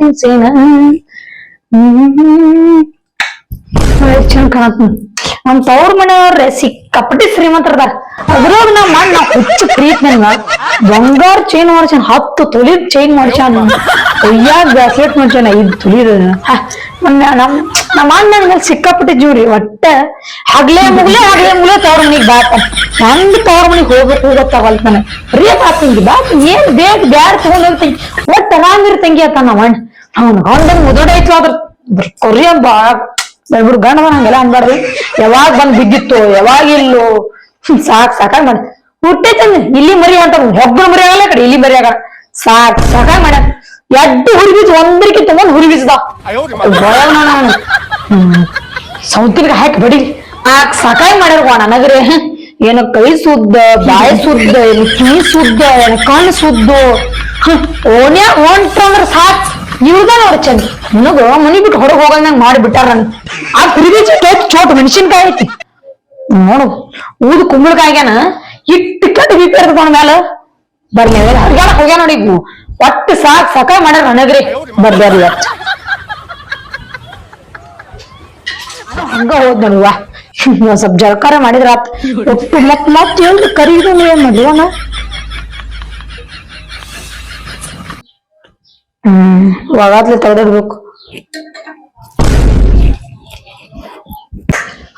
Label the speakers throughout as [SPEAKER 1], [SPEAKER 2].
[SPEAKER 1] ಹ್ಮ್ ಚಂದ ಕಾಣತ್ ನಮ್ ತವ್ರ ಮನೆಯವ್ರೆ ಸಿಕ್ಕಾಪಟ್ಟಿ ಶ್ರೀಮಂತರದ ಅದ್ರಾಗ ನಮ್ಮ ಮಣ್ಣ ನಾ ಹುಚ್ಚು ಪ್ರೀತ್ ನನ್ಗ ಬಂಗಾರ ಚೈನ್ ಮಾಡ್ಸಾನ ಹತ್ತು ತೊಲಿದ್ ಚೈನ್ ಮಾಡ್ಸಾನ ಕೈಯಾಗ ಬ್ರಾಸ್ಲೆಟ್ ಮಾಡ್ಸಾನ ಐದ್ ತೊಲಿದ ನಮ್ ನಮ್ಮ ಅಣ್ಣ ನನ್ಗೆ ಸಿಕ್ಕಾಪಟ್ಟಿ ಜೀವ್ರಿ ಒಟ್ಟ ಹಗ್ಲೇ ಮುಗ್ಲೇ ಹಗ್ಲೇ ಮುಗ್ಲೆ ತವ್ರ ಮನಿಗ್ ಬಾತ ನಂದ್ ತವ್ರ ಮನಿಗ್ ಹೋಗ್ಬೇಕು ಹೋಗಕ್ ತಗೊಲ್ತ ನನಗ ಬಾ ಬಾತಂಗಿ ಬಾತ್ ಏನ್ ಬೇಗ ಬ್ಯಾಡ ತಗೊಂಡ್ ಹೋಗ್ತಂಗಿ ಒಟ್ಟ ಆರಾಮಿರ್ ತಂಗಿ ಅತ್ತ ನಮ್ಮ ಅಣ್ಣ ಅವ್ನ ಗಂಡನ್ ಮುದೋಡ ಅದ್ರ ಕೊರಿಯ ಬಾಳ ಗಂಡದ ಹಂಗೆಲ್ಲ ಅನ್ಬಾರ್ದು ಯಾವಾಗ ಬಂದ್ ಬಿದ್ದಿತ್ತು, ಯಾವಾಗ ಇಲ್ಲೋ. ಸಾಕ್, ಸಾಕಾಗ್ ಮಾಡ ಹುಟ್ಟೈತಂದ ಇಲ್ಲಿ ಮರಿ ಅಂತ ಒಬ್ಬರು ಮರಿ ಆಗಲ್ಲ ಕಡೆ, ಇಲ್ಲಿ ಮರಿ ಆಗಲ್ಲ ಸಾಕ್, ಸಾಕಾಗ್ ಮಾಡ ಎಡ್ಡು ಹುರಿ ಒಂದರಿಗೆ ತಗೊಂಡ್ ಹುರಿ ಬೀಜದ ಹಾಕಿ ಬಡಿ ಆಕ್ ಸಾಕಾಗ್ ಮಾಡ್ಯಾರ ನನಗ್ರೆ. ಏನೋ ಕೈ ಸುದ್ದ, ಬಾಯಿ ಸುದ್ದ, ಏನು ಕಿವಿ ಸುದ್ದ, ಏನು ಕಣ್ಣು ಸುದ್ದು. ಓಣ್ಯ ಓಣ್ತು ಅಂದ್ರೆ ಸಾಕ್. ಇವ್ದ ಅವ್ರ ಚಂದ. ನನಗ ಮನಿ ಬಿಟ್ಟು ಹೊರಗೆ ಹೋಗಂದಂಗ ಮಾಡಿ ಬಿಟ್ಟಾರ ನನ್ ಆ ಕುರಿಬೀಜ ಚೋಟ್ ಚೋಟ್ ಮೆಣಸಿನ್ಕಾಯಿ ಐತಿ. ನೋಡು, ಊದು ಕುಂಬಳಕಾಯಿಗ್ಯಾನ ಇಟ್ಟು ಕಟ್ಟು ಬಿಪಿ ಇರ್ತಕೊಂಡ ಮ್ಯಾಲ. ಬರ್ಲಿ ಹರ್ಗಾಡ ಹೋಗ್ಯ ನೋಡಿ ಒಟ್ಟು ಸಾಕ್ ಸಕ ಮಾಡ್ಯಾರ ನನಗ್ರಿ ಇವತ್ತು ಹಂಗ ಹೋದ್ ನೋಡುವ ಸ್ವಲ್ಪ ಜಳಕಾರ ಮಾಡಿದ್ರ ಒಟ್ಟು ಮತ್ ಮತ್ ಏನ್ರಿ ಕರಿದು ಏನ್ ಹ್ಮ್ ಒಗಾತ್ಲೆ ತೆಗ್ದಿಡ್ಬೇಕು.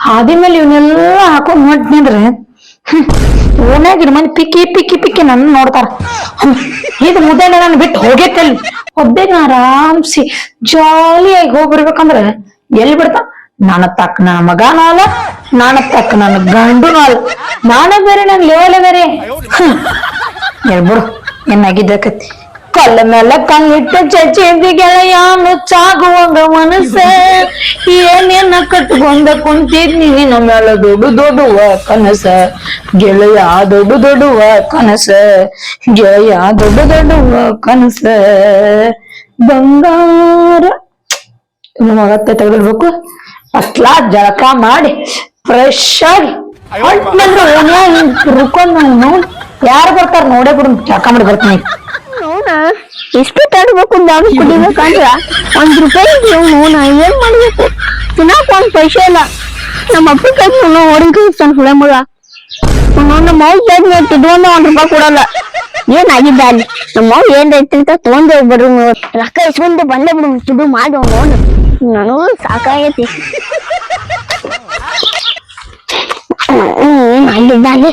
[SPEAKER 1] ಹಾದಿ ಮೇಲೆ ಇವನ್ನೆಲ್ಲ ಹಾಕೊಂಡ್ ನಿಂದ್ರೆ ಓನ್ಯಾಗ ಇಡ್ ಮಂದಿ ಪಿಕ್ಕಿ ಪಿಕ್ಕಿ ಪಿಕ್ಕಿ ನನ್ನ ನೋಡ್ತಾರ. ಇದು ಮುದ್ದೆ ನಾನು ಬಿಟ್ಟು ಹೋಗೇತಲ್ಲಿ ಒಬ್ಬೇ ನಾ ಆರಾಮ್ಸಿ ಜಾಲಿಯಾಗಿ ಹೋಗ್ಬರ್ಬೇಕಂದ್ರ ಎಲ್ಲಿ ಬಿಡ್ತಾ? ನನ್ನ ತಕ್ಕ ನನ್ನ ಮಗನೂ ಅಲ್ಲ ನನ್ನ ತಕ್ಕ ನನ್ನ ಗಂಡುನೂ ಅಲ್ಲ ನಾನೇ ಬೇರೆ, ನನ್ ಲೇವಲೇ ಬೇರೆ. ಹೇಳ್ಬಿಡು ಏನಾಗಿದ್ದಕತಿ ಕಲ್ಲ ಮೇಲೆ ಕಣ್ಣಿಟ್ಟ ಚಚ್ಚಿ ಗೆಳೆಯ ನುಚ್ಚಾಗುವಂಗ ಮನಸ್ಸ. ಏನೇನ ಕಟ್ಕೊಂಡ ಕುಂತಿದ್ನಿ ನಿನ್ನ ಮೇಲ ದೊಡ್ಡ ದೊಡ್ಡುವ ಕನಸ. ಗೆಳೆಯ ದೊಡ್ಡ ದೊಡ್ಡುವ ಕನಸ. ಗೆಳೆಯ ದೊಡ್ಡ ದೊಡ್ಡುವ ಕನಸ. ಬಂಗಾರ. ಮಗತ್ತೆ ತೆಗೆದಿಡ್ಬೇಕು ಅಟ್ಲಾ ಜಳಕ ಮಾಡಿ ಫ್ರೆಶ್ ಆಗಿ ರುಕೊಂಡ್ ನೋಡಿ ಯಾರು ಬರ್ತಾರ ನೋಡೇ ಬಿಡು ಜಳಕ ಮಾಡಿ ಬರ್ತೀನಿ.
[SPEAKER 2] ನೋನ ಎಷ್ಟು ತಡಬೇಕು ದಾರು ಕುಡಿಬೇಕಂದ್ರ? ಒಂದ್ ರೂಪಾಯಿ ನೋನ ಏನ್ ಮಾಡ್ಬೇಕು? ತಿನ್ನಾಕ ಒಂದ್ ಪೈಸೆ ಇಲ್ಲ. ನಮ್ಮ ಅಪ್ಪ ಕೈ ಹೊಡಿ ತನ್ನ ಹುಳ ಮಗ ನಮ್ಮ ಬೇಗ ತಿದ್ಕೊಂಡ ಒಂದ್ ರೂಪಾಯಿ ಕೊಡಲ್ಲ. ಏನಾಗಿದ್ದ ಅಲ್ಲಿ? ನಮ್ಮ ಮೌ ಏನ್ ಐತಿ ತಗೊಂಡ್ ಹೋಗ್ಬರು ರೊಕ್ಕ ಇಸ್ಕೊಂಡು ಬಂದೇ ಬಿಡು ತುಡು ಮಾಡಿ ಅವನು ನನಗೂ ಸಾಕಾಗೈತಿ. ಏನಾಗಿದ್ದ ಅಲ್ಲಿ?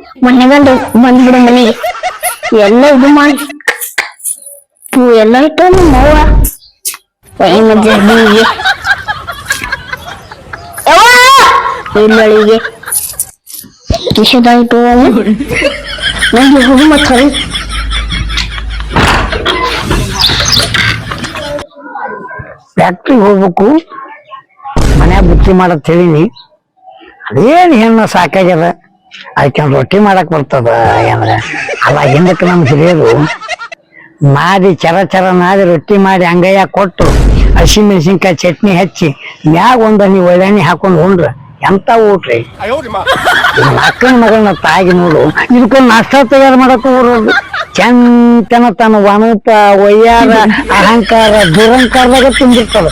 [SPEAKER 2] ಮೊನ್ನೆ ಬಂದು ಬಂದ್ಬಿಡು ಮನೆಗೆ ಎಲ್ಲ ಇದು ಮಾಡಿ. ಇವು ಎಲ್ಲ ಇಟ್ಟು ಮವ್ವ ಬೆಳಿಗ್ಗೆ ಜರ್ನಿಗೆ ಬೆಳ್ಳುಳ್ಳಿಗೆ ಕಿಶದಾಯಿತು. ನಂಗೆ ಹೋಗು ಮತ್ತೆ
[SPEAKER 3] ಫ್ಯಾಕ್ಟ್ರಿಗೆ ಹೋಗ್ಬೇಕು. ಮನ್ಯಾಗ ಬುತ್ತಿ ಮಾಡತ್ ಹೇಳಿನಿ. ಅದೇನ್ ಹೆಣ್ಣು ಸಾಕಾಗ್ಯದ? ಅದಕ್ಕೆ ರೊಟ್ಟಿ ಮಾಡಕ್ ಬರ್ತದ ಏನ್ರ? ಅಲ್ಲ ಹಿಂದಕ್ಕೆ ನಮ್ ಹಿರಿಯರು ಮಾಡಿ ಚರ ಚರ ನಾದಿ ರೊಟ್ಟಿ ಮಾಡಿ ಅಂಗಯ್ಯ ಕೊಟ್ಟು ಹಸಿ ಮೆಣಸಿನ್ಕಾಯಿ ಚಟ್ನಿ ಹಚ್ಚಿ ಮ್ಯಾಗ ಒಂದ್ ನೀವು ಒಳ್ಳೆಣ್ಣೆ ಹಾಕೊಂಡ್ ಉಂಡ್ರ. ಎಂತ ಊಟ್ರಿ ಮಕ್ಕಳ ಅಕ್ಕನ ಮಗಳನ್ನ ತಾಯಿ ನೋಡು ಇದಕ್ಕೊಂದು ನಾಷ್ಟ ತಯಾರು ಮಾಡಕ್ ಬರೋದು ಚಂತನ ತನ್ನ ವನಪ ಒಯ್ಯಾರ ಅಹಂಕಾರ ದುರಂಕಾರದಾಗ ತುಂಬಿರ್ತದ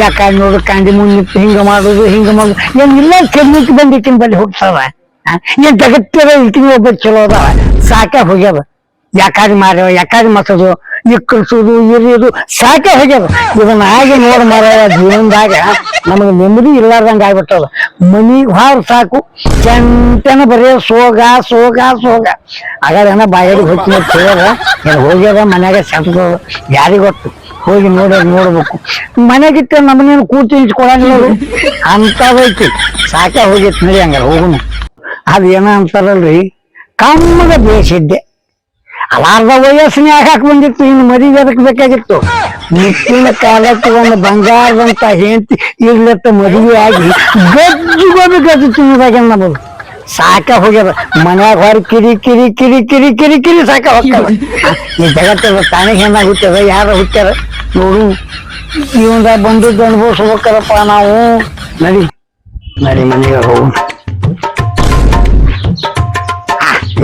[SPEAKER 3] ಯಾಕಂದ್ರೆ ನೋಡು ಕಾಂಡಿ ಮುಂದಿತ್ತು ಹಿಂಗ ಮಾಡುದು ಹಿಂಗ ಮಾಡುದು. ಏನಿಲ್ಲ ಚೆನ್ನಿಟ್ಟು ಬಂದಿಟ್ಟಿನ ಬಳಿ ಹೋಗ್ತದ ಆ? ಏನ್ ಜಗತ್ತಿರ ಇಟ್ಟಿಗೆ ಒಬ್ಬ ಚಲೋ ಅದಾವ ಸಾಕೆ ಹೋಗ್ಯದ. ಯಾಕಾಗಿ ಮಾರ್ಯವ, ಯಾಕಾಗಿ ಮಸದು ಇಕ್ಕಳಿಸೋದು ಇರಿಯೋದು ಸಾಕೆ ಹೋಗ್ಯದ. ಇದನ್ನ ಹಾಗೆ ನೋಡ್ ಮಾರ ಜೀವನದಾಗ ನಮಗೆ ನೆಮ್ಮದಿ ಇಲ್ಲಾರ್ದಂಗ ಆಗ್ಬಿಟ್ಟದ. ಮನಿ ಹಾರ್ ಸಾಕು. ಚಂತನ ಬರೀ ಸೋಗ ಸೋಗ ಸೋಗ. ಹಾಗಾದ್ರೆ ಬಾಯಲ್ಲಿ ಹೋಗ್ತೀನಿ ಹೇಳ್ಯಾರ ಏನ್ ಹೋಗ್ಯದ ಮನ್ಯಾಗ ಸೆಟ್ದು ಯಾರಿಗ್ ಗೊತ್ತು. ಹೋಗಿ ನೋಡಿ, ನೋಡ್ಬೇಕು. ಮನೆಗಿಟ್ಟ ನಮ್ಮನೇನು ಕೂತು ಅಂತ ಅಂತದೈತಿ. ಸಾಕೆ ಹೋಗಿತ್ತು ನೋಡಿ ಹಂಗಾರ, ಹೋಗುನು. ಅದ್ ಏನ ಅಂತಾರಲ್ರಿ ಕಮ್ಮಗ ಬೇಯಿಸಿದ್ದೆ ಅಲಾರ್ದ ವಯಸ್ಸಿನ ಯಾಕೆ ಬಂದಿತ್ತು? ಇನ್ನು ಮದುವೆ ಅದಕ್ಕೆ ಬೇಕಾಗಿತ್ತು. ನಿಟ್ಟಿನ ಕಾಲಕ್ಕೆ ಒಂದು ಬಂಗಾರದಂತ ಹೆಂಡತಿ ಇರ್ಲತ್ತ ಮದುವೆ ಆಗಿ ಗಜ್ಜು ಗದ್ದು ಗಜ್ಜು ತಿನ್ನೋದಾಗ ನಮ್ಮದು ಸಾಕ ಹೋಗ್ಯದ. ಮನ್ಯಾಗ ಹೊರ ಕಿರಿ ಕಿರಿ ಕಿರಿ ಕಿರಿ ಕಿರಿ ಕಿರಿ ಸಾಕ ಹೋಗ್ತದ ಈ ಜಗತ್ತದ ತಾನೇ ಹೆಣ್ಣಾಗ ಹುಟ್ಟ್ಯದ? ಯಾರ ಹುಟ್ಟ್ಯಾರ? ನೋಡು. ಇವಂದ ಬಂದದ್ದು ಅನುಭವಿಸ್ಬೇಕಾರಪ್ಪ ನಾವು. ನಡಿ. ನಡಿ ಮನೆಗೆ ಹೋಗು.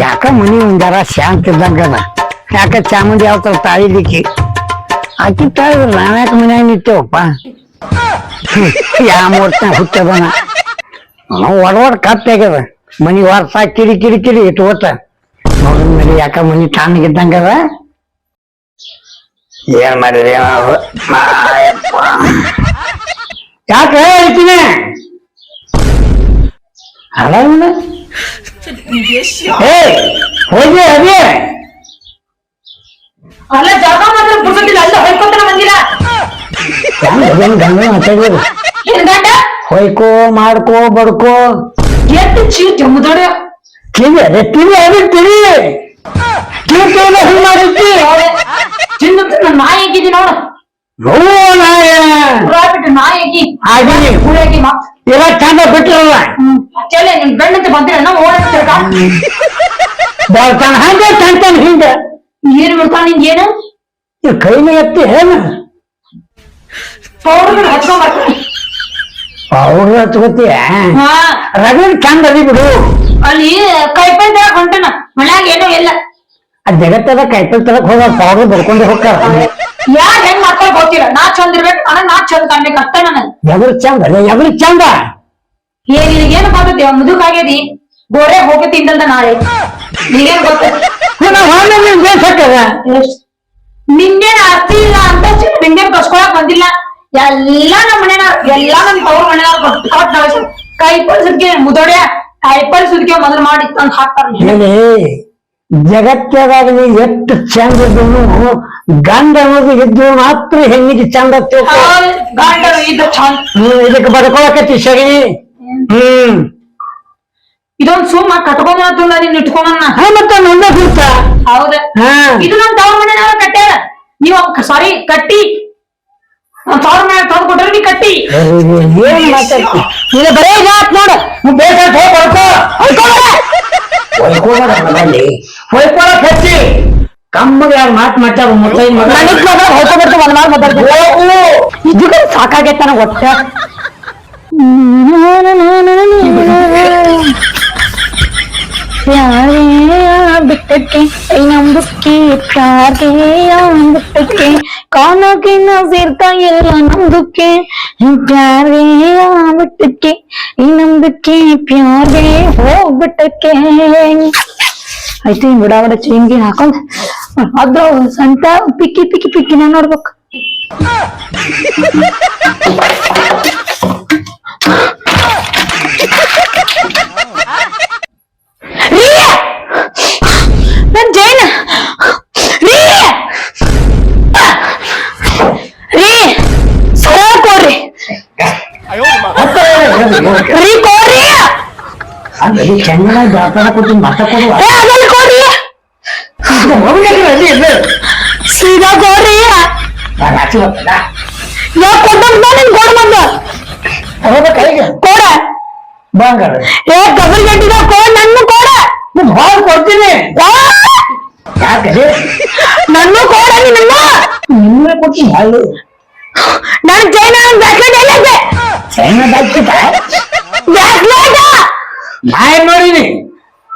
[SPEAKER 3] ಯಾಕ ಮನಿ ಒಂದರ ಶಾಂತ ಇದ್ದಂಗದ? ಯಾಕ ಚಾಮುಂಡಿ ಯಾವ ತಾಳಿಲಿಕ್ಕೆ ಆಕಿ ತಾಳಿದ್ರ ನಾವ್ಯಾಕ ಮನ್ಯಾಗ ನಿಂತೇವಪ್ಪ? ಯಾ ಮೂರ್ತ ಹುಟ್ಟದನ? ನಾವು ಒಡ ಒಡ ಕಪ್ಪಾಗ್ಯದ ಮನಿ ವರ್ಷ ಕಿರಿ ಕಿರಿ ಕಿರಿ ಇಟ್ಕೋತ ನೋಡಿದ ಮೇಲೆ ಯಾಕ ಮನಿ ತಣ್ಣಗಿದ್ದಂಗದ ಏನ್ ಮಾಡಿರಿ ಯಾಕೆ ಹೇಳ್ತೀನಿ? ಅಲ್ಲ ಏ ಹೋಗಿ ಅದೇ.
[SPEAKER 1] ಅಲ್ಲ ಜಾಗ ಮಾತ್ರ ಪುರ್ಸೊತ್ತಿಲ್ಲ ಅಲ್ಲ ಹೊಯ್ಕೊಂತಾನ ಬಂದಿಲ್ಲ.
[SPEAKER 3] ಗಂಡ ಗಂಡ ಮಾತಾಡಿದ್ರು
[SPEAKER 1] ಏನ್ ಗಂಡ?
[SPEAKER 3] ಹೊಯ್ಕೋ ಮಾಡ್ಕೋ ಬಡ್ಕೋ.
[SPEAKER 1] ಎತ್ತು ಚೀಟ್ ಮುದೋಡ
[SPEAKER 3] ಕಿವಿ ಅದೇ ಕಿವಿ ಅದೇ ತಿಳಿ ಕಿವಿ ಕಿವಿ ಹಿಂಗ್ ಮಾಡಿದ್ದಿ
[SPEAKER 1] ಚಿನ್ನ ನನ್ನ ನಾಯಿ ಆಗಿದ್ದೀನಿ ನೋಡು.
[SPEAKER 3] ನೋವು ನಾಯ.
[SPEAKER 1] ಬಿಟ್ಟು ನಾಯಿ ಆಗಿ
[SPEAKER 3] ಆಗಿನಿ
[SPEAKER 1] ಹುಳಿಯಾಗಿ ಮತ್
[SPEAKER 3] ಇವಾಗ ಚಂದ ಬಿಟ್ಟಿರಲ್ಲ
[SPEAKER 1] ಹ್ಮ್ ನಿಮ್ ಗಂಡಂತ ಬಂದ್ರೆ ನಾವು ಓಡಾಡ್ತಿರ್ಕ
[SPEAKER 3] ಬರ್ತಾನ ಹಂಗ ತಂತಾನ ಹಿಂಗ.
[SPEAKER 1] ಏನ್ ಬಿಡ್ತಾನ ನಿಂಗ್ ಏನು?
[SPEAKER 3] ಕೈನ ಎತ್ತಿ ಏನ?
[SPEAKER 1] ಪೌಡರ್ ಹಚ್ಕೊಂಡ್ ಬರ್ತಾನೆ
[SPEAKER 3] ಅವ್ರ ಹಚ್ಕೋತೀಯ
[SPEAKER 1] ಹಾ.
[SPEAKER 3] ರಗಡ್ ಚಂದ ಅದಿ ಬಿಡು.
[SPEAKER 1] ಅಲ್ಲಿ ಕೈ ತರಕ್ ಹೊಂಟನ ಮನ್ಯಾಗ ಏನೋ ಇಲ್ಲ.
[SPEAKER 3] ಆ ಜಗತ್ತದ ಕೈಪಲ್ ತರಕ್ ಹೋಗ ಸಾವಿರ ಬರ್ಕೊಂಡೆ ಹೋಗ್ತಾರ.
[SPEAKER 1] ಯಾರ್ ಹೆಂಗ್ ಮಾಡ್ಕೊಳಕ್ ಗೊತ್ತಿಲ್ಲ ನಾ ಚಂದ ಇರ್ಬೇಕು ಅಣ್ಣ ನಾ ಚಂದ ಕಾಣ್ಬೇಕು ಅಷ್ಟೇ ನನಗ್.
[SPEAKER 3] ಎದ್ರ ಚಂದ? ಅದೇ ಎದ್ರ ಚಂದ?
[SPEAKER 1] ಏನ್ ನಿನಗೇನು ಗೊತ್ತೈತಿ ಮುದುಕಾಗ್ಯದಿ ಗೋರೆ ಹೋಗಿ ತಿಂದಂತ ನಾಳೆ. ನಿನಗೇನ್ ಗೊತ್ತ?
[SPEAKER 3] ನಾವು ಆಮೇಲೆ ನೀನ್ ಬೇಸಕ್ಕದ
[SPEAKER 1] ನಿಂಗೇನ್ ಆಸ್ತಿ ಇಲ್ಲ ಅಂತ ನಿನ್ನೇನ್ ಕಸ್ಕೊಳಕ್ ಬಂದಿಲ್ಲ. ಎಲ್ಲಾ ನಮ್ಮ ಮನೆನ ಎಲ್ಲಾ ನಮ್ ತವ್ರ ಮನೆನ ಕೊಟ್ಟು ಕೈಪಲ್ ಕೈ ಪಲ್ಸದ್ಕೆ ಮುದೋಡ್ಯ ಕೈಪಲ್ ಪಲ್ಸದ್ಕೆ ಮೊದಲು ಮಾಡಿ ತಂದ್ ಹಾಕ್ತಾರ
[SPEAKER 3] ಹೇಳಿ ಜಗತ್ತದಾಗ ನೀ ಎಷ್ಟು ಚಂದ ಇದ್ರು ಗಂಡ ಅನ್ನೋದು ಇದ್ದು ಮಾತ್ರ ಹೆಣ್ಣಿಗೆ ಚಂದ ಇದಕ್ಕೆ ಬಡ್ಕೊಳಕತ್ತಿ ಸಗಣಿ ಹ್ಮ್.
[SPEAKER 1] ಇದೊಂದ್ ಸುಮ್ಮ ಕಟ್ಕೊಂಡ್ ನೀನ್ ಇಟ್ಕೊಂಡ್
[SPEAKER 3] ಮತ್ತ ಮತ್ತೆ ನಂದ ಕೂತ
[SPEAKER 1] ಹೌದ.
[SPEAKER 3] ಹಾ.
[SPEAKER 1] ಇದು ನಮ್ ತವ್ರ ಮನೆನಾಗ ಕಟ್ಟ್ಯಾರ. ನೀವ್ ಸಾರಿ ಕಟ್ಟಿ. ನಮ್ ತವ್ರ ಮನೆ ತಂದ್ ಕೊಟ್ರೆ ನೀ ಕಟ್ಟಿ.
[SPEAKER 3] ಏನ್ ಮಾತಾಡ್ತಿ? ಇದು ಬರೇ ಮಾತ್ ನೋಡ. ಬೇಕಾದ ಹೋಗಿ ಬಡ್ಕೋ ಹೊಯ್ಕೋಳ ಮನಲ್ಲಿ ಹೊಯ್ಕೊಳಕ್ ಹಚ್ಚಿ ಕಮ್ಮಗೆ ಯಾರು ಮಾತ್ ಮಾತಾಡ ಮುತ್ತೈನ್ ಮಗ
[SPEAKER 1] ನನಗ್ ಮಾತ್ರ ಹೊಸ ಬರ್ತು ಒಂದ್ ಮಾಲ್ ಮಾತಾಡ್ತೀನಿ ಇದಕ್ಕೆ ಸಾಕಾಗೈತೆ ನನಗ್ ಒಟ್ಟ ಪ್ಯಾರೇ ಬಿಟ್ಟಕ್ಕೆ ನಮ್ದಕ್ಕೆ ಪ್ಯಾರೇ ಬಿಟ್ಟಕ್ಕೆ ಕಾಣಕ್ಕೆ ಸೇರ್ತಾ ಇಲ್ಲ ನಮ್ದಕ್ಕೆ ಪ್ಯಾರೇ ಬಿಟ್ಟಕ್ಕೆ ನಮ್ದಕ್ಕೆ ಪ್ಯಾರೇ ಹೋಗ್ಬಿಟ್ಟಕ್ಕೆ ಆಯ್ತು ಹಿಂಗ್ ಬಿಡ ಬಿಡ ಚೇಂಗಿ ಹಾಕೊಂಡ್ ಅದ್ರ ಸಂತ ಪಿಕ್ಕಿ ಪಿಕ್ಕಿ ಪಿಕ್ಕಿನ ನೋಡ್ಬೇಕು. ರೀ! ನನ್ ಜೈನ! ರೀ ರೀ ಸರ ಕೊಡ್ರಿ. ರೀ ಕೊಡ್ರಿ.
[SPEAKER 3] ಅಂದ್ರೆ ಚೆನ್ನಾಗಿ ಜಾತನ ಕೊಟ್ಟು ಕೊಡುವ?
[SPEAKER 1] ಏ ಅದನ್ನ ಕೊಡ್ರಿ ಸೀದಾ ಕೊಡ್ರಿ ಯಾ ಕೊಟ್ಟಂತ ನಿನ್ ಕೊಡ್ ಬಂದ.
[SPEAKER 3] ಕೈಗೆ
[SPEAKER 1] ಕೊಡ.
[SPEAKER 3] ಬಂಗಾರ
[SPEAKER 1] ಏ ಕಬರ್ ಗಟ್ಟಿದ ಕೊಡ್, ನನ್ನ ಕೊಡ.
[SPEAKER 3] ಭಾಳ ಕೊಡ್ತೀನಿ! ಯಾಕೆ
[SPEAKER 1] ನನ್ನ ಕೋಡ ನಿನ್ನ
[SPEAKER 3] ನಿಮ್ಮನೆ ಕೊಡ್ತೀನಿ ಹಾಲು
[SPEAKER 1] ನನ್ ಜೈನ ಬ್ಯಾಸ್ಲೆಟ್ ಎಲ್ಲೈತೆ ಬ್ಯಾಸ್ಲೆಟ್
[SPEAKER 3] ನಾಯಿ ನೋಡಿನಿ.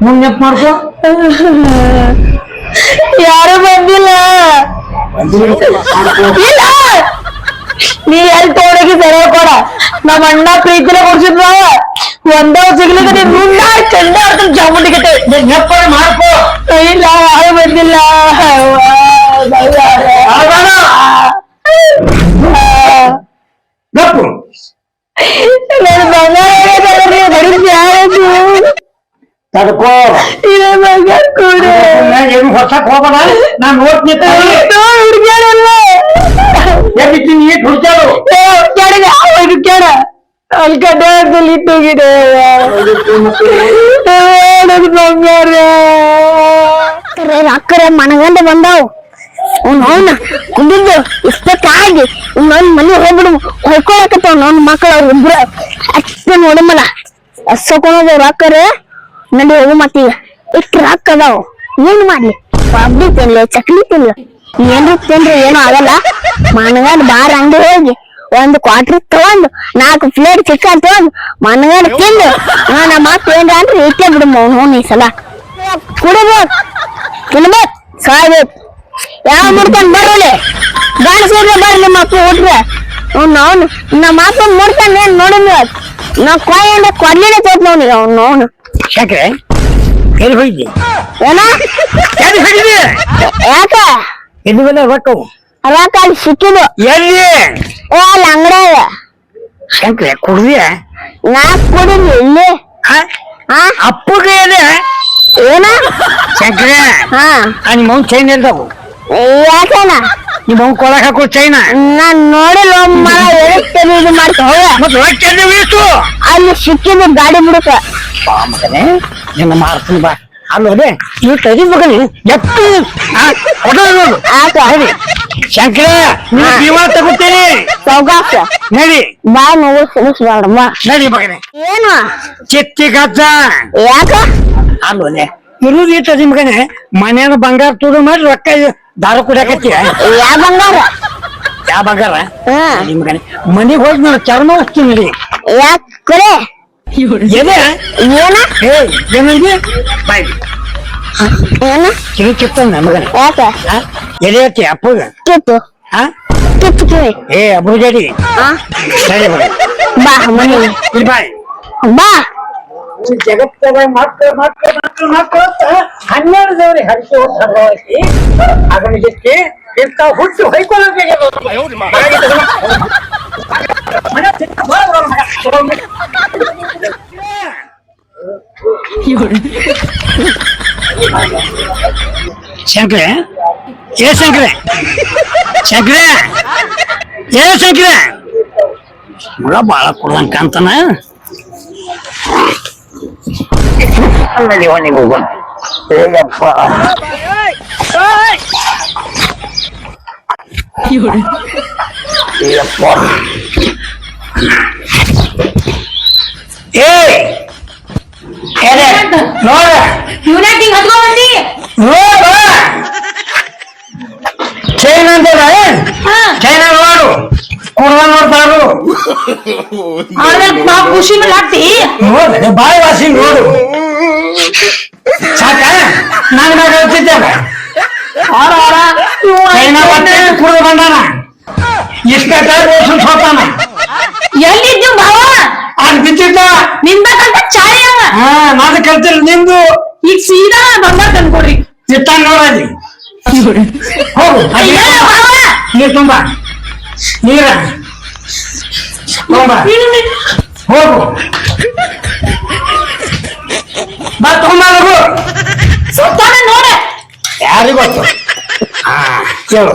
[SPEAKER 1] ಬಂದಿಲ್ಲ
[SPEAKER 3] ಮುನ್ನೆಪ್ ಮಾಡ್ಕೋ.
[SPEAKER 1] ಯಾರು ಬಂದಿಲ್ಲ? ಇಲ್ಲ. ನೀ ಎಲ್ಲಿ ತೋಡಗಿ ಸರಿಯ ಕೊಡ ನಮ್ಮ ಅಣ್ಣ ಪ್ರೀತಿನ ಕೊಡ್ಸಿದ್ವ ಒಂದ ಸಿಗ್ಲಿಕ್ಕೆ ನೀನ್ ಮುಂದ ಚಂದ
[SPEAKER 3] ಚಾಮುಂಡಿಗಟ್ಟೆ ನೆಪ್ಪ ಮಾಡ್ಕೋ.
[SPEAKER 2] ಇಲ್ಲ ಯಾರು ಬಂದಿಲ್ಲ
[SPEAKER 3] ಅಳಬೇಡ. ಗಪ್ಪು
[SPEAKER 2] ನನ್ನ ಬಂಗಾರ ಬರೀ ಯಾರದು
[SPEAKER 3] ತಡ್ಕೋ
[SPEAKER 2] ಇದು ಬಂಗಾರ ಕೂಡ.
[SPEAKER 3] ಏನು ಹೊಸಕ್ ನಾನ್ ನೋಡ್ತೀನಿ
[SPEAKER 2] ಅಲ್ಲಿ. ಕಡ್ಡಾಯದಲ್ಲಿ ಇಟ್ಟೋಗಿದೆ ಬಂಗಾರ. ಅಕ್ಕರೆ ಮನಗಂಡ ಬಂದಾವ್. ಅವ್ನು ಅವನ ಕುಂದಿದ್ದು ಇಷ್ಟಕ್ಕಾಗಿ ನನ್ನ ಮನೆ ಹೋಗ್ಬಿಡು. ಹೊಯ್ಕೊಳಕತ್ತಾವ ನನ್ನ ಮಕ್ಕಳು ಅವ್ರ ಇಬ್ರು ಅಷ್ಟ ನೋಡಮಲ್ಲ ಹಸ್ಕೊಳೋದು ರೊಕ್ಕರೆ ನಡಿ ಹೋಗು ಮತ್ತೀಗ ಇಷ್ಟು ರೊಕ್ಕ ಅದಾವ. ಏನ್ ಮಾಡ್ಲಿ? ಪಬ್ಲಿ ತಿನ್ಲಿ, ಚಕ್ಲಿ ತಿನ್ಲಿ. ಏನ್ರ ತಿನ್ರಿ, ಏನೂ ಆಗಲ್ಲ. ಮನಗಂಡ ಬಾರ ಅಂಗಡಿ ಹೋಗಿ ಒಂದು ಕ್ವಾಟ್ರಿ ತಗೊಂಡು, ನಾಲ್ಕು ಪ್ಲೇಟ್ ಚಿಕನ್ ತಗೊಂಡು ಮನಗಂಡ ತಿಂದು. ಹಾ ನಮ್ಮ ಅಪ್ಪ ಏನ್ರ ಅಂದ್ರೆ ಇಟ್ಟೇ ಬಿಡು ಅವ್ನು ಈ ಸಲ. ಕುಡಿಬೇಕು. ತಿನ್ಬೇಕು. ಸಾಯ್ಬೇಕು. ಯಾವ ಮುಡ್ಕೊಂಡ್ ಬರೋಲೆ? ಗಣಸಿದ್ರೆ ಬರ್ರಿ ನಿಮ್ಮ ಅಪ್ಪ ಹುಟ್ರೆ ಅವ್ನು ಅವನು ನಮ್ಮ ಅಪ್ಪ ಮುಡ್ಕೊಂಡ್ ಏನ್ ನೋಡಿದ್ವಿ ನಾ ಕೊಯ್ಯಿಂದ ಕೊಡ್ಲಿನೇ ತೋತ್ ನೋಡಿಗ ಅವ್ನು ಅವನು
[SPEAKER 3] ಯಾಕ್ರೆ ಎಲ್ಲಿ ಹೋಗಿದ್ದಿ?
[SPEAKER 2] ಏನ?
[SPEAKER 3] ಎಲ್ಲಿ ಹೋಗಿದ್ದಿ?
[SPEAKER 2] ಯಾಕ?
[SPEAKER 3] ಎಲ್ಲಿ ಬಂದ ರೊಕ್ಕವು
[SPEAKER 2] ರೊಕ್ಕ ಅಲ್ಲಿ ಸಿಕ್ಕಿದು
[SPEAKER 3] ಎಲ್ಲಿ?
[SPEAKER 2] ಓ ಅಲ್ಲಿ ಅಂಗಡಿಯಾಗ.
[SPEAKER 3] ಶಂಕ್ರೆ ಕುಡ್ದಿಯ
[SPEAKER 2] ನಾ ಕುಡಿದ್ವಿ ಇಲ್ಲಿ.
[SPEAKER 3] ಅಪ್ಪಗೆ
[SPEAKER 2] ಏನ?
[SPEAKER 3] ಶಂಕ್ರೆ
[SPEAKER 2] ಹಾ.
[SPEAKER 3] ನಿಮ್ಮ ಅವ್ನ್ ಚೈನ್ ಎಲ್ದಾವು
[SPEAKER 2] ಯಾಕೇನ?
[SPEAKER 3] ನಿಮ್ಮ ಅವ್ನ್ ಕೊಳಕ್ ಹಾಕೋ ಚೈನ
[SPEAKER 2] ನಾನ್ ನೋಡಿಲ್ಲ ಮರ ಎಳಸ್ತೇನೆ ಇದು
[SPEAKER 3] ರೊಕ್ಕ ಎಲ್ಲಿ
[SPEAKER 2] ಅಲ್ಲಿ ಸಿಕ್ಕಿದ್ದು ಗಾಡಿ ಬಿಡುತ್ತ.
[SPEAKER 3] ಬಾ ಮಗನೇ ನಿನ್ನ ಮಾರ್ತೀನಿ ಬಾ. ಅಲ್ಲೋದೆ ಇವ್ ತಗಿ ಮಗನಿ. ಎತ್ತು! ನೋಡು.
[SPEAKER 2] ಆತ.
[SPEAKER 3] ನಡಿ. ಶಂಕರ ನೀನು ಭೀಮಾ ತಗೋತೀನಿ
[SPEAKER 2] ಸೌಗಾಸ
[SPEAKER 3] ನಡಿ.
[SPEAKER 2] ಬಾ ನೋವು
[SPEAKER 3] ನಡಿ ಮಗನೇ.
[SPEAKER 2] ಏನು?
[SPEAKER 3] ಚಿತ್ತಿ ಗಜ್ಜ.
[SPEAKER 2] ಯಾಕ?
[SPEAKER 3] ಅಲ್ಲೋದೆ ಇರುದು ಇಟ್ಟದಿ ಮಗನೇ. ಮನೇನ ಬಂಗಾರ ತುಡು ಮಾಡಿ ರೊಕ್ಕ ದಾರ ಕುಡಿಯಾಕತ್ತಿ.
[SPEAKER 2] ಯಾವ ಬಂಗಾರ?
[SPEAKER 3] ಯಾವ ಬಂಗಾರ?
[SPEAKER 2] ಹ್ಮ್
[SPEAKER 3] ನಡಿ ಮಗನೇ ಮನೆಗೆ ಹೋಗಿ ನಾನು ಚರ್ಮ ಹೋಗ್ತೀನಿ ನೋಡಿ
[SPEAKER 2] ಯಾಕ ಕರೆ?
[SPEAKER 3] ಎದೆ?
[SPEAKER 2] ಏನ?
[SPEAKER 3] ಏ ಏನಂದಿ? ಬಾಯ್.
[SPEAKER 2] ಏನ?
[SPEAKER 3] ಕಿವಿ ಕಿತ್ತಂದ ಮಗನೇ.
[SPEAKER 2] ಯಾಕ?
[SPEAKER 3] ಎದೆ ಐತಿ ಅಪ್ಪಗ.
[SPEAKER 2] ಕಿತ್ತು.
[SPEAKER 3] ಹಾ
[SPEAKER 2] ಕಿತ್ತು ಕಿವಿ.
[SPEAKER 3] ಏ ಅಬುಜಾಡಿ
[SPEAKER 2] ಆ?
[SPEAKER 3] ಸರಿ ಮಗ
[SPEAKER 2] ಬಾ ಮನೆ
[SPEAKER 3] ಇಲ್ಲಿ ಬಾಯ್.
[SPEAKER 2] ಬಾ.
[SPEAKER 3] ಜಗತ್ತದ ಮಕ್ಕಳು ಮಕ್ಕಳು ಮಕ್ಕಳು ಮಕ್ಕಳು ಅಂತ ಹನ್ನೆರಡು ಅದನ್ನ ಅದಕ್ಕೆ ಇಂಥ ಹುಟ್ಟು ಹೊಯ್ಕೊಳ್ಳೋಕೆ ಶಂಕರೆ, ಏ ಶಂಕ್ರೆ ಶಂಕ್ರೆ, ಏ ಶಂಕ್ರೆ. ಮಳ ಬಾಳ ಕೊಡ್ದಂಗ ಕಾಣ್ತಾನ. ಆಮೇಲೆ ಇವನಿಗೆ ಹೋಗೋಣ ಹೇಗಪ್ಪ ಹೇಗಪ್ಪ ಏ? ನೋಡ ಏ ಚೈನ್ ಅಂತದ ಚೈನ ನೋಡು ಕುಡ್ದ ನೋಡ್ತಾರು
[SPEAKER 1] ಖುಷಿ ಮೇಲೆ ಹಾಕ್ತಿ.
[SPEAKER 3] ನೋಡ ಬಾಯಿ ವಾಸಿ ನೋಡು. ಸಾಕ? ನಾನು ನಾನು ಹೇಳ್ತಿದ್ದೇನೆ
[SPEAKER 1] ಆರ ಆರ.
[SPEAKER 3] ಚೈನ ಕುಡ್ದು ಬಂದಾನ. ಇಷ್ಟ ರೋಷನ್ ಸೋತಾನ.
[SPEAKER 1] ಎಲ್ಲಿದ್ದು ಬಾವ
[SPEAKER 3] ಅಲ್ಲಿ ಬಿದ್ದಿದ್ದ.
[SPEAKER 1] ನಿಂದಕ್ಕಂತ ಚಾಯ
[SPEAKER 3] ಹಾ ನಾನು ಕಲ್ತಿಲ್ಲ ನಿಂದು.
[SPEAKER 1] ಈಗ ಸೀದಾ ಬಂದ ತಂದ್ಕೊಡ್ರಿ.
[SPEAKER 3] ಇಟ್ಟ ನೋಡಲ್ಲಿ
[SPEAKER 1] ಭಾವ
[SPEAKER 3] ನೀರ್ ತುಂಬ. ನೀರ. ಹೋಗು ಬಾ ತುಂಬ ಹೋಗು
[SPEAKER 1] ಸುತ್ತಾನ ನೋಡ.
[SPEAKER 3] ಯಾರಿಗೂ ಗೊತ್ತು? ಹಾ ಕೇಳು.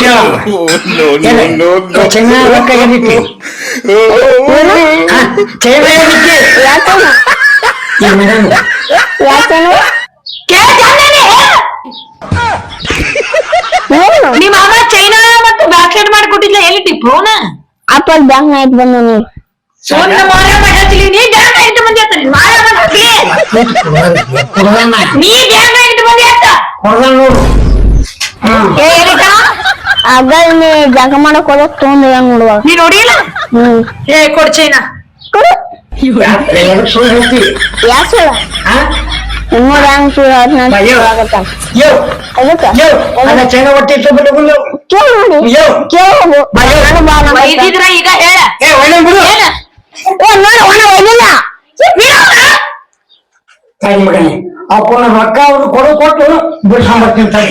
[SPEAKER 3] ಕೇಳು.
[SPEAKER 1] ಕೊಟ್ಟಿದ್ಲ ಎಲ್ಲಿ ಫೋನ್
[SPEAKER 2] ಆಪಲ್ ಬ್ಯಾಂಕ್ ನೈಟ್ ಬಂದ
[SPEAKER 1] ನೀವು. ಮಾರಮ್ಮ ಹೇಳ್ತೀನಿ ನೀ ಬ್ಯಾಂಕ್ ಇಟ್ಟು ಬಂದಿ ಮಾರಮ್ಮ ಹೇಳ್ತೀನಿ ನೀ ಬ್ಯಾಂಕ್ ಇಟ್ಟು ಬಂದಿ ಅಂತ.
[SPEAKER 3] ಕುಡ್ದ ನೋಡು. ಹ್ಮ್
[SPEAKER 1] ಏ ಎದಕ್ಕ?
[SPEAKER 2] ಅಗಲ್ ನೀ ಜಗ ಮಾಡಕ್ ಹೋದಕ್ ತೊಗೊಂಡ್ ನೋಡುವ.
[SPEAKER 1] ನೀ ನೋಡಿಲ್ಲ
[SPEAKER 2] ಹ್ಮ್.
[SPEAKER 1] ಏ ಕೊಡ್ಚೈನಾ
[SPEAKER 2] ಕೊಡು.
[SPEAKER 3] ಹೇಳ್ತಿ?
[SPEAKER 2] ಯಾಕೆ
[SPEAKER 3] ಹಾ
[SPEAKER 2] ಇನ್ನೂರ ಹೆಂಗ್ ಸುಳ್ಳು ಹದಿನಾಲ್ಕು
[SPEAKER 3] ಅಯ್ಯೋ. ಯೋ
[SPEAKER 2] ಅದಕ್ಕ?
[SPEAKER 3] ಯೋ ಅಲ್ಲ ಚೈನ ಹೊಟ್ಟೆ ಇಟ್ಟು ಬಿಟ್ಟು
[SPEAKER 2] ಕೇಳು
[SPEAKER 3] ಯೋ.
[SPEAKER 2] ಕೇಳು ಹೋಗು ನಾನು ಬಾ ನಮ್ಮ ಹತ್ರ.
[SPEAKER 1] ಈಗ ಹೇಳ.
[SPEAKER 3] ಏ ಒಳ್ಳೆ ಬಿಡು.
[SPEAKER 1] ಏನ?
[SPEAKER 2] ಏ ನೋಡು ಒಣ ಒಯ್ದಿಲ್ಲ
[SPEAKER 3] ತಾಯಿ ಮಗನೇ ಅಪ್ಪನ ರೊಕ್ಕ ಅವ್ರು ಕೊಡು ಕೊಟ್ಟು ಬಿಡ್ಸ್ಕೊಂಡ್ಬರ್ತೀನಿ ತಾಯಿ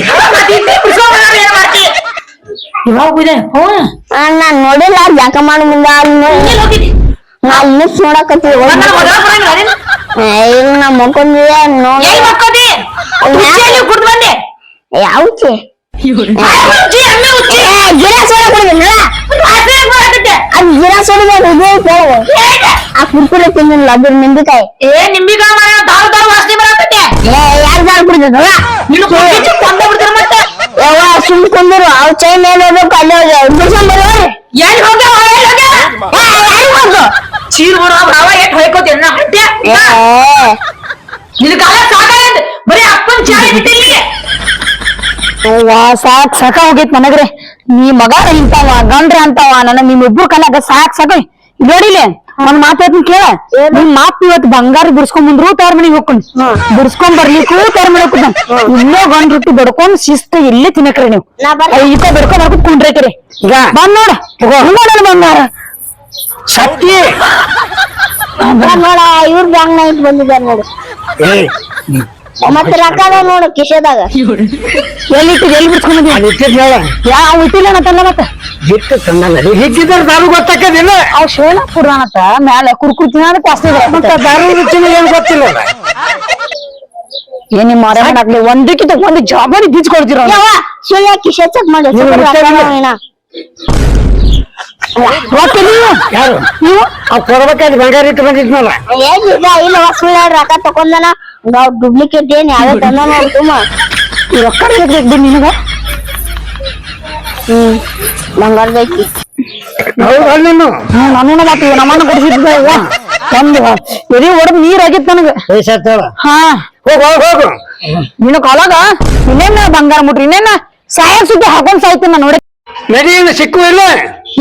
[SPEAKER 1] ಇವಾಗ ಹೋಗಿದೆ? ಹ್ಞೂ.
[SPEAKER 2] ಆ, ನಾನ್ ನೋಡಿಲ್ಲ ಜಾಕ ಮಾಡ ಮುಂದ ಅಲ್ಲಿ ನಾ ಮಿಸ್ ನೋಡಕತ್ತೀವಿ ಈಗ ನಾ ಮಕ್ಕೊಂದಿದೆ ನೋಡಿ
[SPEAKER 1] ಎಲ್ಲಿ? ಉಚ್ಚಿಯಲ್ಲಿ ಕುಡ್ದು ಬಂದೆ.
[SPEAKER 2] ಯಾವ್ಚೆ
[SPEAKER 1] ಉಚ್ಚಿ, ಅಮ್ಮೆ ಉಚ್ಚಿ.
[SPEAKER 2] ಗಿಡ ಸೋಡ ಕುಡಿದಿಲ್ಲ
[SPEAKER 1] ಅದೇ ಬರಾಕತ್ತೆ.
[SPEAKER 2] ಅದ್ ಗಿಡ ಸೋಡಿದ ಆ ಕುರ್ಕುರೆ ತಿಂದಿಲ್ಲ ಅದ್ರ ನಿಂಬಿಕಾಯಿ.
[SPEAKER 1] ಏ ನಿಂಬಿಕಾಯಿ ಮರ ದಾರು ದಾರು ವಾಸನೆ ಬರಾಕತ್ತೆ.
[SPEAKER 2] ಏ ಯಾರ್ ಜಾರ್ ಕುಡಿದಲ್ಲ
[SPEAKER 1] ನೀನು ಕುಡ್ದು ಕೊಂದ ಬಿಡ್ತಾರ ಮತ್ತೆ.
[SPEAKER 2] ಯಾವ ಸುಮ್ ಕುಂದಿರು ಅವ್ ಚೈ ಮೇಲೆ ಹೋಗ್ಬೇಕು ಅಲ್ಲಿ ಹೋಗಿ ಬಿಡ್ಸೊಂಡ್ ಬರೋರಿ
[SPEAKER 1] ಎಲ್ಲಿ ಹೋಗ್ಯಾವ ಎಲ್ಲಿ ಹೋಗ್ಯಾವ? ಚೀರ್ ಬರೋ ಭಾವ ಎಟ್ ನಾ ಹಂಟ್ಯ? ಬರೀ ಅಪ್ಪನ್ ಚಾಳಿ ಬಿಟ್ಟಿಲ್ಲಿ
[SPEAKER 2] ಅವ್ವ ಸಾಕ್ ಸಾಕ ಹೋಗೈತ್ ನನಗ್ರೆ. ನೀ ಮಗ ಇಂತಾವ ಗಂಡ್ರೆ ಅಂತಾವ ನನ್ನ ನಿಮ್ಮಿಬ್ರು ಕಲಾಗ ಸಾಕ್ ಸಾಕ. ನೋಡಿಲೆ ಅವ್ನ ಮಾತು ಹೇಳ್ತೀನಿ ಕೇಳ. ನಿಮ್ ಮಾತ್ ಇವತ್ತು ಬಂಗಾರ ಬಿಡ್ಸ್ಕೊಂಡ್ ಬಂದ್ರು ತವ್ರ ಮನೆಗೆ ಹೋಗ್ಕೊಂಡು. ಬಿಡ್ಸ್ಕೊಂಡ್ ಬರ್ಲಿಕ್ಕೂ ತಯಾರ ಮನೆಗೆ ಹೋಗ್ಕೊಂಡ್ ಇನ್ನೂ ಗಂಡ್ ರೊಟ್ಟಿ ಬಡ್ಕೊಂಡ್ ಶಿಸ್ತ ಇಲ್ಲೇ ತಿನ್ನಕ್ರಿ ನೀವು. ಈಕ ಬಡ್ಕೊಂಡ್ ಬರ್ಕೊಂಡ್ ಕುಂಡ್ರೈತಿರಿ
[SPEAKER 3] ಈಗ.
[SPEAKER 2] ಬಂದ್ ನೋಡ. ನೋಡೋಣ ಬಂಗಾರ.
[SPEAKER 3] ಶಕ್ತಿ.
[SPEAKER 2] ನೋಡ ಇವ್ರ ಬ್ಯಾಂಕ್ನ ಇಟ್ ಬಂದಿದ್ದಾರೆ ನೋಡು.
[SPEAKER 3] ಏ
[SPEAKER 2] ಮತ್ತೆ ರೊಕ್ಕ ಅದಾವ ನೋಡು ಕಿಶೆದಾಗ. ಎಲ್ಲಿ ಇಟ್ಟಿದ್ ಎಲ್ಲಿ ಬಿಡ್ಸ್ಕೊಂಡ್ ಯಾ
[SPEAKER 3] ಅಲ್ಲಿ ಇಟ್ಟಿದ್ ಹೇಳ
[SPEAKER 2] ಯಾವ ಇಟ್ಟಿಲ್ಲ ಅಂತಲ್ಲ ಮತ್ತೆ?
[SPEAKER 3] ಹಿಟ್ಟು ತಂದಲ್ಲ ಹಿಟ್ಟಿದ್ರೆ ದಾರು ಗೊತ್ತಾಕದಿಲ್ಲ
[SPEAKER 2] ಅವ್ ಶೋಣ ಪುರಾಣತ್ತ ಮ್ಯಾಲ ಕುರ್ಕುರ್ ತಿನ್ನೋದಕ್ಕೆ ವಾಸನೆ
[SPEAKER 3] ಮತ್ತ ದಾರು ರುಚಿನ ಏನ್ ಗೊತ್ತಿಲ್ಲ.
[SPEAKER 2] ಏನ್ ನಿಮ್ಮ ಮರ ಹಾಕ್ಲಿ ಒಂದಕ್ಕಿಂತ ಒಂದು ಜವಾಬ್ದಾರಿ ಬಿಚ್ಕೊಡ್ತಿರೋ ಸುಳ್ಳ ಕಿಶೆ ಚೆಕ್ ಮಾಡಿ.
[SPEAKER 3] ನೀವು. ಯಾರು?
[SPEAKER 2] ನೀವು?
[SPEAKER 3] ಅವ್ ಕೊಡ್ಬೇಕಾದ್ರೆ ಬಂಗಾರ ಇಟ್ಟು ಬಂದಿದ್ನಲ್ಲ.
[SPEAKER 2] ಏನಿಲ್ಲ ಇಲ್ಲ ಸುಳ್ಳ ರೊಕ್ಕ ತಕೊಂಡನ. ನಾವ್ ಡುಪ್ಲಿಕೇಟ್ ಏನ್ ಯಾವ್ದು ತಂದ ನೋಡ್ ತುಂಬ. ಈ ರೊಕ್ಕ ಬೇಕು ನಿನಗ? ಹ್ಮ್. ಬಂಗಾರ ಬೇಕಿ.
[SPEAKER 3] ಹೌದಾ ನೀನು.
[SPEAKER 2] ನಮ್ಮನ್ನ ಕೊಡಿಸಿದ್ದ ಎರಿ ಹೊಡೆದ್ ನನಗ. ಹಾ.
[SPEAKER 3] ಹೋಗು ಹೋಗು ಹೋಗು.
[SPEAKER 2] ನಿನ್ನ ಕಾಲಾಗ? ಇನ್ನೇನ ಬಂಗಾರ ಮುಟ್ರಿ ಇನ್ನೇನ? ಸಾಯ ಸುದ್ದಿ ಹಾಕೊಂಡ್ ಸಾಯ್ತೀನಿ ನಾನು ನೋಡಿ.
[SPEAKER 3] ನಡಿ ಏನು ಸಿಕ್ಕು ಇಲ್ಲ?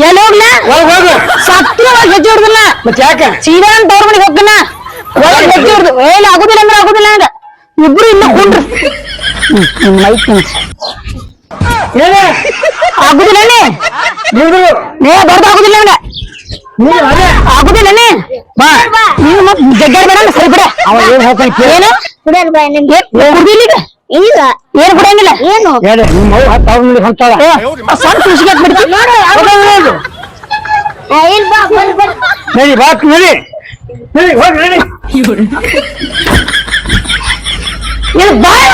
[SPEAKER 2] ಎಲ್ಲಿ ಹೋಗ್ಲ?
[SPEAKER 3] ಹೋಗು ಹೋಗು.
[SPEAKER 2] ಸತ್ರ ಹೆಜ್ಜೆ ಹೊಡ್ದಲ್ಲ.
[SPEAKER 3] ಮತ್ತೆ ಯಾಕ?
[SPEAKER 2] ಸೀದಾ ಅಂತ ತವ್ರ ಮನೆಗೆ ಹೋಗ್ತಾನ? ಒಳಗ್ ಹೆಜ್ಜೆ ಹೊಡ್ದು ಏನ್ ಆಗುದಿಲ್ಲ ಅಂದ್ರೆ ಆಗುದಿಲ್ಲ ಇಬ್ರು ಇಲ್ಲ ಕುಂಡ್ರು. ಮೈಕ್
[SPEAKER 3] ಏನ?
[SPEAKER 2] ಆಗುದಿಲ್ಲ ಏ ಬರ್ದು ಆಗುದಿಲ್ಲ ಹಂಗ
[SPEAKER 3] ನೀನು ಅದೇ.
[SPEAKER 2] ಆಗುದಿಲ್ಲ ಬಾ. ನೀನು ಮತ್ ಜಗ್ಗಾಡ್ ಬೇಡ ಸರಿ ಬಿಡ.
[SPEAKER 3] ಅವ ಏನ್ ಹೇಳ್ತಾನೆ.
[SPEAKER 2] ಏನು? ಕುಡ್ದಿಲ್ಲ ಈಗ. ಈಗ ಏನ್ ಬಿಡಂಗಿಲ್ಲ. ಏನು?
[SPEAKER 3] ಹೇಳಿ ನಿಮ್ಮ ಅವ್ವ ಹತ್ತು ಅವ್ರ ಮುಂದೆ ಹೊಂಟಾಳ
[SPEAKER 2] ಸಣ್ಣ ಖುಷಿಗೆ ಬರ್
[SPEAKER 3] ನಡಿ ಬಾತ್ ನಡಿ ನಡಿ. ಹೋಗಿ ನಡಿ.
[SPEAKER 2] ಇದು ಬಾಯ್